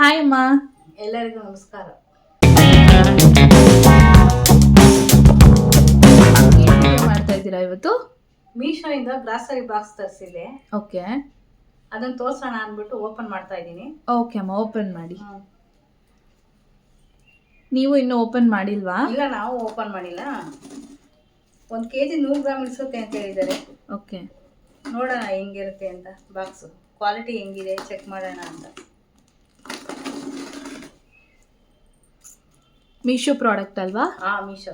Hi ಅಮ್ಮ. ಎಲ್ಲರಿಗೂ ನಮಸ್ಕಾರ. ಮಾಡ್ತಾ ಇದ್ದೀರಾ ಇವತ್ತು? ಮೀಶೋಯಿಂದ ಗ್ರಾಸರಿ ಬಾಕ್ಸ್ ತರಿಸಿದೆ ಓಕೆ. ಅದನ್ನ ತೋರ್ಸೋಣ ಅಂದ್ಬಿಟ್ಟು ಓಪನ್ ಮಾಡ್ತಾ ಇದ್ದೀನಿ. ಓಕೆ ಅಮ್ಮ ಓಪನ್ ಮಾಡಿ. ನೀವು ಇನ್ನು ಓಪನ್ ಮಾಡಿಲ್ವಾ? ಇಲ್ಲ ನಾವು ಓಪನ್ ಮಾಡಿಲ್ಲ. ಒಂದು ಕೆ ಜಿ ನೂರು ಗ್ರಾಮ್ ಇಳಿಸುತ್ತೆ ಅಂತ ಹೇಳಿದ್ದಾರೆ. ಓಕೆ. ನೋಡೋಣ ಹೆಂಗಿರುತ್ತೆ ಅಂತ ಬಾಕ್ಸು. ಕ್ವಾಲಿಟಿ ಹೆಂಗಿದೆ ಚೆಕ್ ಮಾಡೋಣ ಅಂತ. ಮೀಶೋ ಪ್ರಾಡಕ್ಟ್ ಅಲ್ವಾ? ಹಾಂ ಮೀಶೋ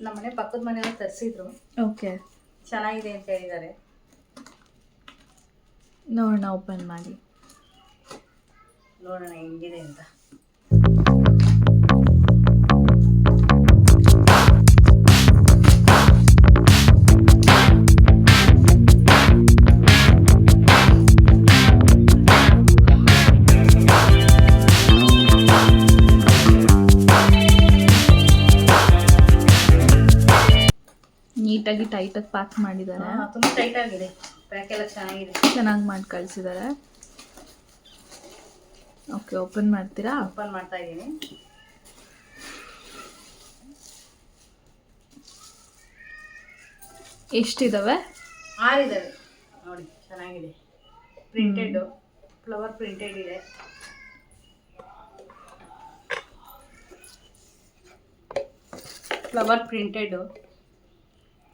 ನಮ್ಮನೆ ಪಕ್ಕದ ಮನೆಯವರು ತರಿಸಿದ್ರು. ಓಕೆ ಚೆನ್ನಾಗಿದೆ ಅಂತ ಹೇಳಿದ್ದಾರೆ. ನೋಡೋಣ ಓಪನ್ ಮಾಡಿ. ನೋಡೋಣ ಹೆಂಗಿದೆ ಅಂತ. ನೀಟಾಗಿ ಟೈಟಾಗಿ ಪ್ಯಾಕ್ ಮಾಡಿದ್ದಾರೆ. ತುಂಬಾ ತುಂಬ ಟೈಟ್ ಆಗಿದೆ. ಪ್ಯಾಕ್ ಎಲ್ಲ ಚೆನ್ನಾಗಿದೆ. ಚೆನ್ನಾಗಿ ಮಾಡಿ ಕಳಿಸಿದ್ದಾರೆ. ಓಕೆ ಓಪನ್ ಮಾಡ್ತೀರಾ? ಓಪನ್ ಮಾಡ್ತಾ ಇದ್ದೀನಿ. ಎಷ್ಟಿದಾವೆ? ಆರಿದಾವೆ. ನೋಡಿ ಚೆನ್ನಾಗಿದೆ. ಪ್ರಿಂಟೆಡ್ ಫ್ಲವರ್ ಪ್ರಿಂಟೆಡ್ ಇದೆ. ಫ್ಲವರ್ ಪ್ರಿಂಟೆಡ್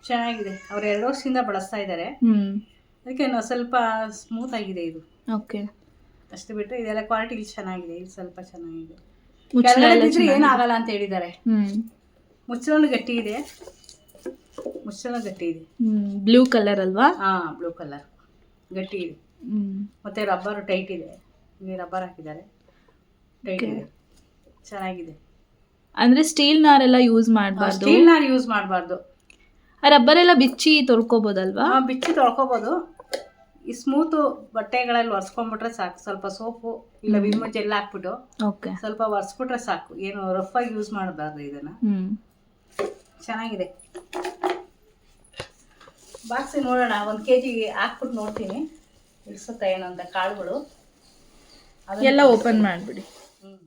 ಚೆನ್ನಾಗಿದೆ. ಅವ್ರು ಎರಡು ವರ್ಷದಿಂದ ಬಳಸ್ತಾ ಇದ್ದಾರೆ. ಹ್ಮ್. ಅದಕ್ಕೆ ನಾವು ಸ್ವಲ್ಪ ಸ್ಮೂತ್ ಆಗಿದೆ ಇದು. ಓಕೆ. ಅಷ್ಟು ಬಿಟ್ಟು ಇದೆಲ್ಲ ಕ್ವಾಲಿಟಿ ಇಲ್ಲಿ ಚೆನ್ನಾಗಿದೆ. ಇದು ಸ್ವಲ್ಪ ಚೆನ್ನಾಗಿದೆ. ಮುಚ್ಚಳ ಕೆಳಗಡೆ ಎಲ್ಲ ಬಿದ್ರೆ ಚೆನ್ನಾಗಿದೆ. ಏನಾಗಲ್ಲ ಅಂತ ಹೇಳಿದ್ದಾರೆ. ಹ್ಮ್. ಮುಚ್ಚಳನು ಗಟ್ಟಿ ಇದೆ. ಮುಚ್ಚಳ ಗಟ್ಟಿ ಇದೆ. ಹ್ಮ್. ಬ್ಲೂ ಕಲರ್ ಅಲ್ವಾ? ಹಾ ಬ್ಲೂ ಕಲರ್ ಗಟ್ಟಿ ಇದೆ. ಹ್ಮ್. ಮತ್ತೆ ರಬ್ಬರ್ ಟೈಟ್ ಇದೆ. ಇಲ್ಲಿ ರಬ್ಬರ್ ಹಾಕಿದ್ದಾರೆ. Tight Okay. ಇದೆ. ಚೆನ್ನಾಗಿದೆ. ಅಂದ್ರೆ ಸ್ಟೀಲ್ ನಾರೆಲ್ಲ ಯೂಸ್ ಮಾಡಬಾರ್ದು? ಸ್ಟೀಲ್ ನಾರ್ ಯೂಸ್ ಮಾಡಬಾರ್ದು. ರಬ್ಬರ್ ಎಲ್ಲ ಬಿಚ್ಚಿ ತೊಳ್ಕೊಬೋದಲ್ವಾ? ಬಿಚ್ಚಿ ತೊಳ್ಕೊಬೋದು. ಈ ಸ್ಮೂತು ಬಟ್ಟೆಗಳಲ್ಲಿ ಒರೆಸ್ಕೊಂಡ್ಬಿಟ್ರೆ ಸಾಕು. ಸ್ವಲ್ಪ ಸೋಪು ಇಲ್ಲ ವಿಮ್ ಜೆಲ್ ಹಾಕ್ಬಿಟ್ಟು ಓಕೆ. ಸ್ವಲ್ಪ ಒರೆಸ್ಬಿಟ್ರೆ ಸಾಕು. ಏನು ರಫ್ ಆಗಿ ಯೂಸ್ ಮಾಡಬಾರ್ದು ಇದನ್ನ. ಚೆನ್ನಾಗಿದೆ. ಬಾಕ್ಸಿ ನೋಡೋಣ. ಒಂದು ಕೆ ಜಿ ಹಾಕ್ಬಿಟ್ಟು ನೋಡ್ತೀನಿ. ಇಳಿಸುತ್ತಾ ಏನಂತ ಅಂತ ಕಾಳುಗಳು. ಎಲ್ಲ ಓಪನ್ ಮಾಡ್ಬಿಡಿ. ಹ್ಮ್.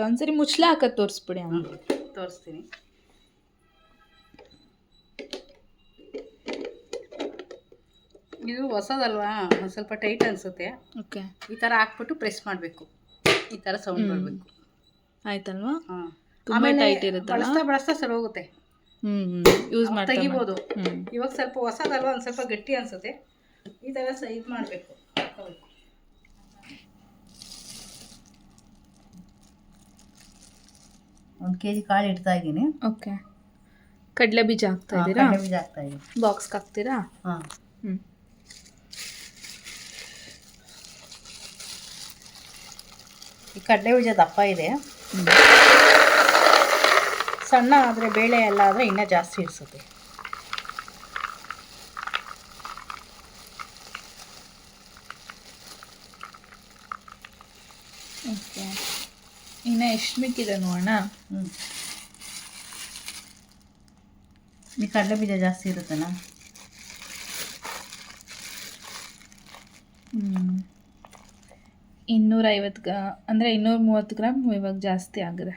ಓಕೆ ಒಂದ್ಸರಿ ಮುಚ್ಚಳ ಹಾಕ ತೋರಿಸ್ಬಿಡಿ ಅಮ್ಮ ತೋರಿಸ್ತೀನಿ. ಇದು ಹೊಸದಲ್ವಾ? ಒಂದು ಸ್ವಲ್ಪ ಟೈಟ್ ಅನಿಸುತ್ತೆ. ಓಕೆ. ಈ ಥರ ಹಾಕ್ಬಿಟ್ಟು ಪ್ರೆಸ್ ಮಾಡಬೇಕು. ಈ ಥರ ಸೌಂಡ್ ಮಾಡಬೇಕು ಆಯ್ತಲ್ವಾ? ಆಮೇಲೆ ತುಂಬಾ ಟೈಟ್ ಇರುತ್ತೆ ಬಳಸ್ತಾ ಬಳಸ್ತಾ ಸರಿ ಹೋಗುತ್ತೆ. ಯೂಸ್ ಮಾಡಿ. ತೆಗಿಬೋದು ಇವಾಗ ಸ್ವಲ್ಪ ಹೊಸದಲ್ವಾ? ಒಂದು ಸ್ವಲ್ಪ ಗಟ್ಟಿ ಅನಿಸುತ್ತೆ. ಈ ಥರ ಸ ಇದು ಮಾಡಬೇಕು. ಒಂದು ಕೆ ಜಿ ಕಾಳು ಇಡ್ತಾ ಇದ್ದೀನಿ. ಓಕೆ ಕಡಲೆ ಬೀಜ ಹಾಕ್ತಾ ಇದ್ದೀರಾ? ಕಡಲೆ ಬೀಜ ಹಾಕ್ತಾ ಇದ್ದೀನಿ. ಬಾಕ್ಸ್ಗೆ ಹಾಕ್ತೀರಾ? ಹಾಂ. ಹ್ಞೂ ಈ ಕಡಲೆ ಬೀಜ ದಪ್ಪ ಇದೆ. ಸಣ್ಣ ಆದರೆ ಬೇಳೆ ಎಲ್ಲ ಆದರೆ ಇನ್ನೂ ಜಾಸ್ತಿ ಇಡಿಸುತ್ತೆ ಓಕೆ ಇನ್ನು ಎಷ್ಟು ಮಿಕ್ಕಿದೆ ನೋಡೋಣ? ಹ್ಞೂ ಈ ಕಡಲೆ ಬೀಜ ಜಾಸ್ತಿ ಇರುತ್ತಲ್ಲ? ಇನ್ನೂರೈವತ್ತು ಗ ಅಂದರೆ ಇನ್ನೂರ ಮೂವತ್ತು ಗ್ರಾಮ್ ಇವಾಗ ಜಾಸ್ತಿ ಆಗಿದೆ.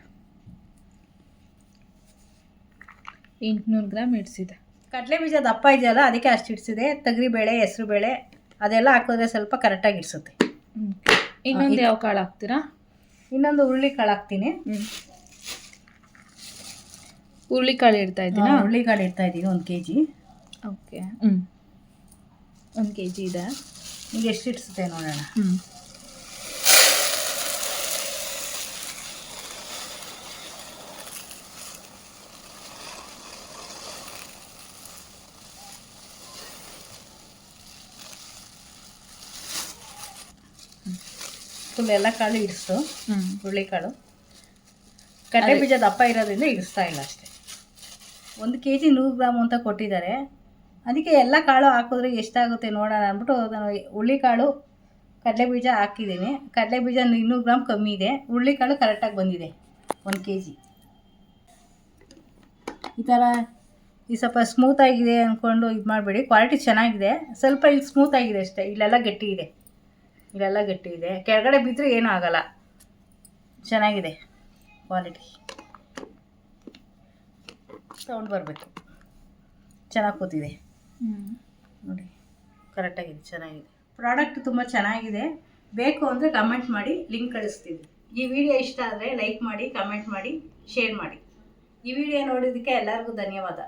ಎಂಟುನೂರು ಗ್ರಾಮ್ ಇಡ್ಸಿದೆ. ಕಡಲೆ ಬೀಜ ದಪ್ಪ ಇದೆಯಲ್ಲ ಅದಕ್ಕೆ ಅಷ್ಟು ಇಡಿಸಿದೆ. ತೊಗರಿಬೇಳೆ ಹೆಸರು ಬೇಳೆ ಅದೆಲ್ಲ ಹಾಕಿದ್ರೆ ಸ್ವಲ್ಪ ಕರೆಕ್ಟಾಗಿ ಇಡಿಸುತ್ತೆ. ಇನ್ನೊಂದು ಯಾವ ಕಾಳು ಹಾಕ್ತೀರಾ? ಇನ್ನೊಂದು ಹುರುಳಿ ಕಾಳು ಹಾಕ್ತೀನಿ. ಹುರುಳಿ ಹುರುಳಿಕಾಳು ಇಡ್ತಾ ಇದ್ದೀನಿ ಹುರುಳಿ ಕಾಳು ಇಡ್ತಾ ಇದ್ದೀನಿ ಒಂದು ಕೆ ಜಿ ಓಕೆ. ಹ್ಞೂ ಒಂದು ಕೆ ಜಿ ಇದೆ. ಈಗ ಎಷ್ಟು ಇಡ್ಸುತ್ತೆ ನೋಡೋಣ. ಹ್ಞೂ ಫುಲ್ ಎಲ್ಲ ಕಾಳು ಇಡಿಸ್ತು ಹುರುಳಿಕಾಳು. ಕಡಲೆ ಬೀಜ ದಪ್ಪ ಇರೋದ್ರಿಂದ ಇಡಿಸ್ತಾ ಇಲ್ಲ ಅಷ್ಟೇ. ಒಂದು ಕೆ ಜಿ ನೂರು ಗ್ರಾಮ್ ಅಂತ ಕೊಟ್ಟಿದ್ದಾರೆ. ಅದಕ್ಕೆ ಎಲ್ಲ ಕಾಳು ಹಾಕಿದ್ರೆ ಎಷ್ಟಾಗುತ್ತೆ ನೋಡೋಣ ಅಂದ್ಬಿಟ್ಟು ನಾನು ಹುರುಳಿಕಾಳು ಕಡಲೆ ಬೀಜ ಹಾಕಿದ್ದೀನಿ. ಕಡಲೆ ಬೀಜ ಇನ್ನೂರು ಗ್ರಾಮ್ ಕಮ್ಮಿ ಇದೆ. ಹುರುಳಿಕಾಳು ಕರೆಕ್ಟಾಗಿ ಬಂದಿದೆ. ಒಂದು ಕೆ ಜಿ ಈ ಥರ ಈ ಸ್ವಲ್ಪ ಸ್ಮೂತ್ ಆಗಿದೆ ಅಂದ್ಕೊಂಡು ಇದು ಮಾಡಬೇಡಿ ಕ್ವಾಲಿಟಿ ಚೆನ್ನಾಗಿದೆ. ಸ್ವಲ್ಪ ಇಲ್ಲಿ ಸ್ಮೂತ್ ಆಗಿದೆ ಅಷ್ಟೇ. ಇಲ್ಲೆಲ್ಲ ಗಟ್ಟಿ ಇದೆ. ಇಲ್ಲೆಲ್ಲ ಗಟ್ಟಿ ಇದೆ ಕೆಳಗಡೆ ಬಿದ್ದರೆ ಏನೂ ಆಗಲ್ಲ. ಚೆನ್ನಾಗಿದೆ ಕ್ವಾಲಿಟಿ ಸೌಂಡ್ ಬರಬೇಕು. ಚೆನ್ನಾಗಿ ಕೂತಿದೆ. ನೋಡಿ ಕರೆಕ್ಟಾಗಿದೆ ಚೆನ್ನಾಗಿದೆ. ಪ್ರಾಡಕ್ಟ್ ತುಂಬ ಚೆನ್ನಾಗಿದೆ. ಬೇಕು ಅಂದರೆ ಕಮೆಂಟ್ ಮಾಡಿ ಲಿಂಕ್ ಕಳಿಸ್ತೀವಿ ಈ ವಿಡಿಯೋ ಇಷ್ಟ ಆದರೆ ಲೈಕ್ ಮಾಡಿ ಕಮೆಂಟ್ ಮಾಡಿ ಶೇರ್ ಮಾಡಿ. ಈ ವಿಡಿಯೋ ನೋಡಿದ್ದಕ್ಕೆ ಎಲ್ಲರಿಗೂ ಧನ್ಯವಾದ.